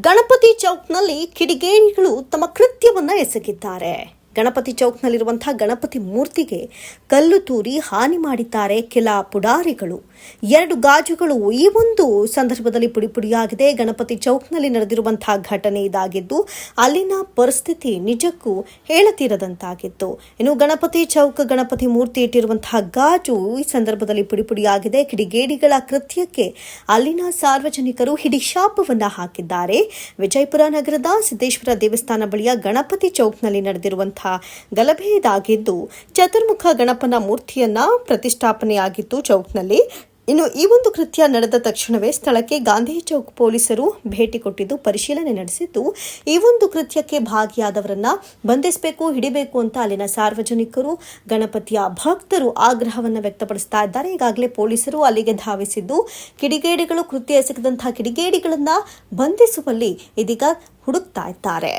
ಗಣಪತಿ ಚೌಕ್ನಲ್ಲಿ ಕಿಡಿಗೇಣಿಗಳು ತಮ್ಮ ಕೃತ್ಯವನ್ನ ಎಸಗಿದ್ದಾರೆ. ಗಣಪತಿ ಚೌಕ್ನಲ್ಲಿರುವಂತಹ ಗಣಪತಿ ಮೂರ್ತಿಗೆ ಕಲ್ಲು ತೂರಿ ಹಾನಿ ಮಾಡಿದ್ದಾರೆ ಕೆಲ ಪುಡಾರಿಗಳು. ಎರಡು ಗಾಜುಗಳು ಈ ಒಂದು ಸಂದರ್ಭದಲ್ಲಿ ಪುಡಿಪುಡಿಯಾಗಿದೆ. ಗಣಪತಿ ಚೌಕ್ನಲ್ಲಿ ನಡೆದಿರುವಂತಹ ಘಟನೆ ಇದಾಗಿದ್ದು, ಅಲ್ಲಿನ ಪರಿಸ್ಥಿತಿ ನಿಜಕ್ಕೂ ಹೇಳತೀರದಂತಾಗಿತ್ತು. ಇನ್ನು ಗಣಪತಿ ಚೌಕ್ ಗಣಪತಿ ಮೂರ್ತಿ ಇಟ್ಟಿರುವಂತಹ ಗಾಜು ಈ ಸಂದರ್ಭದಲ್ಲಿ ಪುಡಿಪುಡಿಯಾಗಿದೆ. ಕಿಡಿಗೇಡಿಗಳ ಕೃತ್ಯಕ್ಕೆ ಅಲ್ಲಿನ ಸಾರ್ವಜನಿಕರು ಹಿಡಿಶಾಪವನ್ನು ಹಾಕಿದ್ದಾರೆ. ವಿಜಯಪುರ ನಗರದ ಸಿದ್ದೇಶ್ವರ ದೇವಸ್ಥಾನ ಬಳಿಯ ಗಣಪತಿ ಚೌಕ್ನಲ್ಲಿ ನಡೆದಿರುವಂತಹ ಗಲಭೆ ಇದಾಗಿದ್ದು ಚತುರ್ಮುಖ ಗಣಪನ ಮೂರ್ತಿಯನ್ನ ಪ್ರತಿಷ್ಠಾಪನೆಯಾಗಿತ್ತು ಚೌಕ್ನಲ್ಲಿ. ಇನ್ನು ಈ ಒಂದು ಕೃತ್ಯ ನಡೆದ ತಕ್ಷಣವೇ ಸ್ಥಳಕ್ಕೆ ಗಾಂಧಿ ಚೌಕ್ ಪೊಲೀಸರು ಭೇಟಿ ಕೊಟ್ಟಿದ್ದು ಪರಿಶೀಲನೆ ನಡೆಸಿದ್ದು, ಈ ಒಂದು ಕೃತ್ಯಕ್ಕೆ ಭಾಗಿಯಾದವರನ್ನ ಬಂಧಿಸಬೇಕು, ಹಿಡಿಬೇಕು ಅಂತ ಅಲ್ಲಿನ ಸಾರ್ವಜನಿಕರು, ಗಣಪತಿಯ ಭಕ್ತರು ಆಗ್ರಹವನ್ನು ವ್ಯಕ್ತಪಡಿಸ್ತಾ ಇದ್ದಾರೆ. ಈಗಾಗಲೇ ಪೊಲೀಸರು ಅಲ್ಲಿಗೆ ಧಾವಿಸಿದ್ದು, ಕಿಡಿಗೇಡಿಗಳು, ಕೃತ್ಯ ಎಸಗಿದಂತಹ ಕಿಡಿಗೇಡಿಗಳನ್ನ ಬಂಧಿಸುವಲ್ಲಿ ಇದೀಗ ಹುಡುಕ್ತಾ ಇದ್ದಾರೆ.